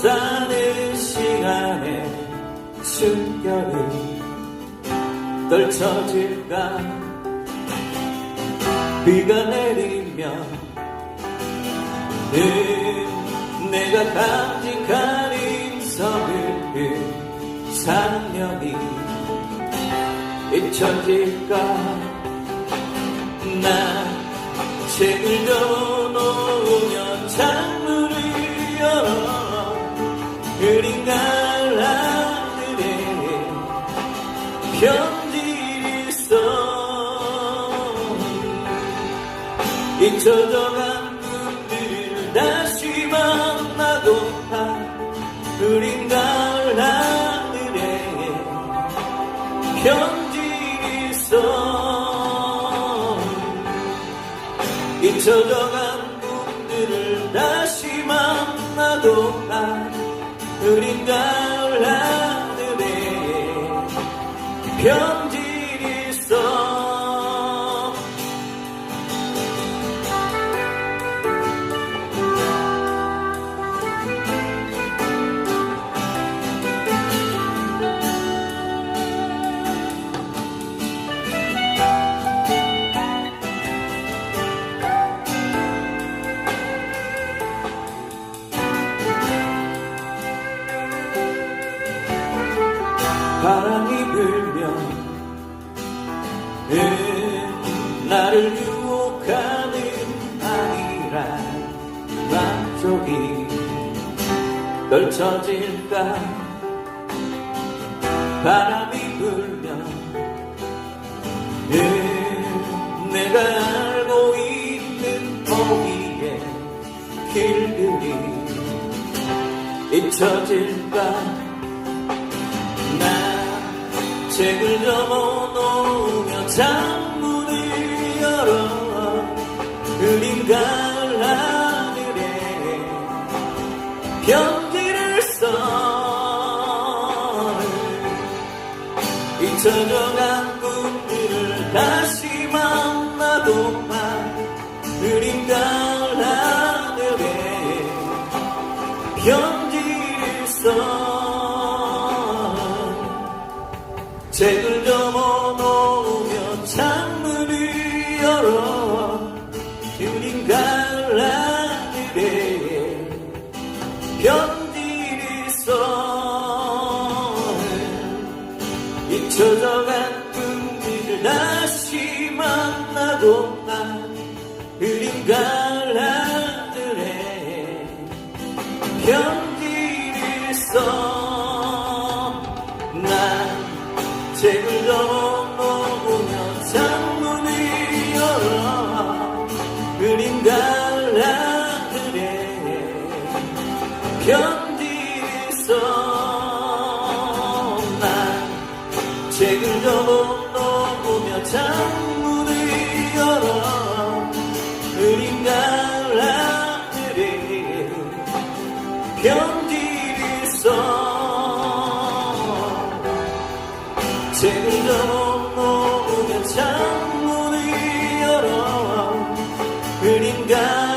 사는 시간에 숨결을 떨쳐질까? 비가 내리면 늘 내가 간직한 인성을 사명이 잊혀질까? 난 책을 접 흐린 가라들의 편지를 써 잊혀져간 분들을 다시 만나고파. 흐린 가라들의 편지를 써 잊혀져간 분들을 다시 만나고파 흐린 가라들의 편 바람이 불면 은 나를 유혹하는 아니란 만족이 떨쳐질까? 바람이 불면 은 내가 알고 있는 거기에 길들이 잊혀질까? 나 책을 접어 놓으며 창문을 열어 흐린 가라들의 편지를 써 잊혀져간 분들을 다시 만나고파 흐린 가라들의 편지를 써 열어. 흐린 가라들의 편지를 써 잊혀져간 꿈들을 다시 만나고 난 흐린 가라들의 편지를 써난 책을 접 흐린 가라들의 편지를 써난 책을 접어놓으며 창문을 열어 흐린 가라들의 편지를 써 책을 접어놓으며 창문을 흐